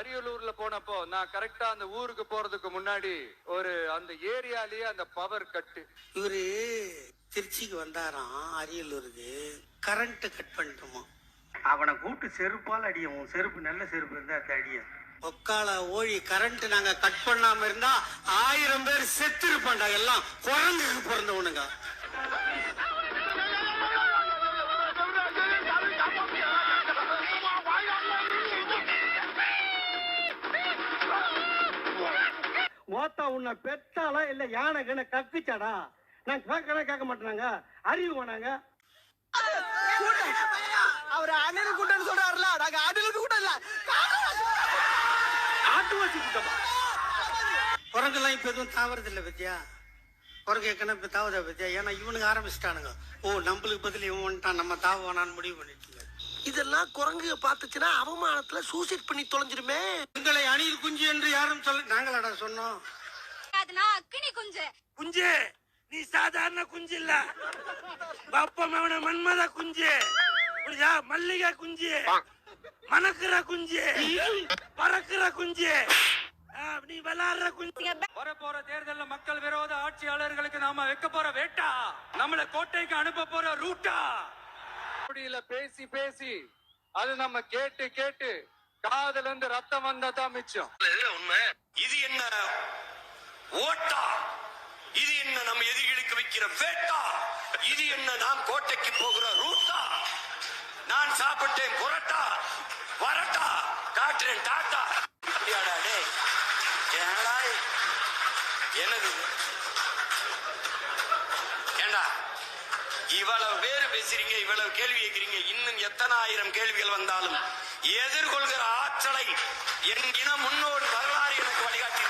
அரியலூர்ல போனப்போ நான் கரெக்டா அந்த ஊருக்கு போறதுக்கு முன்னாடி ஒரு அந்த ஏரியாலயே அந்த பவர் கட்டு இவரு திருச்சிக்கு வந்தாராம் அரியலூருக்கு. Current cut பண்ணிட்டோமா. அவனை கூப்பிட்டு செருப்பால் அடியும் செருப்பு நல்ல செருப்பு இருந்தா அது அடியும் ஒக்கால ஓழி கரண்ட் நாங்க கட் பண்ணாம இருந்தா ஆயிரம் பேர் செத்து இருப்பாண்டா எல்லாம் குரங்குக்கு பிறந்தவனுங்க. மோத்தா உன்னை பெத்தாளா இல்ல யானை கண்ண கக்குச்சாடா? நான் கேட்கறேன் கேட்க மாட்டேனாங்க. அறிவு வேணாங்க. அவர் அண்ணனுக்கு கூட்டம்னு சொல்றாருல. நாங்க அண்ணனுக்கு கூட்டம் இல்ல. ஆட்டுவாசி கூட்டமா? குரங்கெல்லாம் இப்ப எதுவும் தாவறது இல்ல பத்தியா குரங்கு ஏற்கனவே தாவதா பத்தியா ஏன்னா இவனுக்கு ஆரம்பிச்சிட்டானுங்க. ஓ நம்மளுக்கு பதில் இவன் வந்துட்டான். நம்ம தாவ வேணான்னு முடிவு பண்ணிட்டு இதெல்லாம் குரங்கு பாத்துச்சுன்னா அவமானத்துல சூசைட் பண்ணி தொலைஞ்சிருமே உங்களை அணில் குஞ்சு என்று யாரும் சொல்ல நாங்களாடா சொன்னோம். அக்கினி குஞ்சு. குஞ்சு நீ சாதாரண குஞ்சு இல்ல. பப்பமவன மன்மத குஞ்சு. புரியுதா? மல்லிகை குஞ்சு. மணக்குற குஞ்சு. பறக்குற குஞ்சு. நீ விளாடுற குஞ்சு. வர போற தேர்தல்ல மக்கள் விரோத ஆட்சியாளர்களுக்கு நாம வைக்க போற வேட்டா. நம்மள கோட்டைக்கு அனுப்ப போற ரூட்டா. காவடியில பேசி பேசி அது நம்ம கேட்டு கேட்டு காதுல இருந்து ரத்தம் வந்தா தான் மிச்சம் உண்மை. இது என்ன ஓட்டா? இது என்ன நம்ம எதிரிகளுக்கு வைக்கிற வேட்டா? இது என்ன நாம் கோட்டைக்கு போகிற ரூட்டா? நான் சாப்பிட்டேன் புரட்டா? வரட்டா? காட்டுறேன் டாட்டா? அப்படியாடா என்னடா என்னது ஏண்டா? இவ்வளவு பேர் பேசுறீங்க இவ்வளவு கேள்வி கேட்கிறீங்க இன்னும் எத்தனை ஆயிரம் கேள்விகள் வந்தாலும் எதிர்கொள்கிற ஆற்றலை என் இன முன்னோர் வரலாறு எனக்கு வழிகாட்டி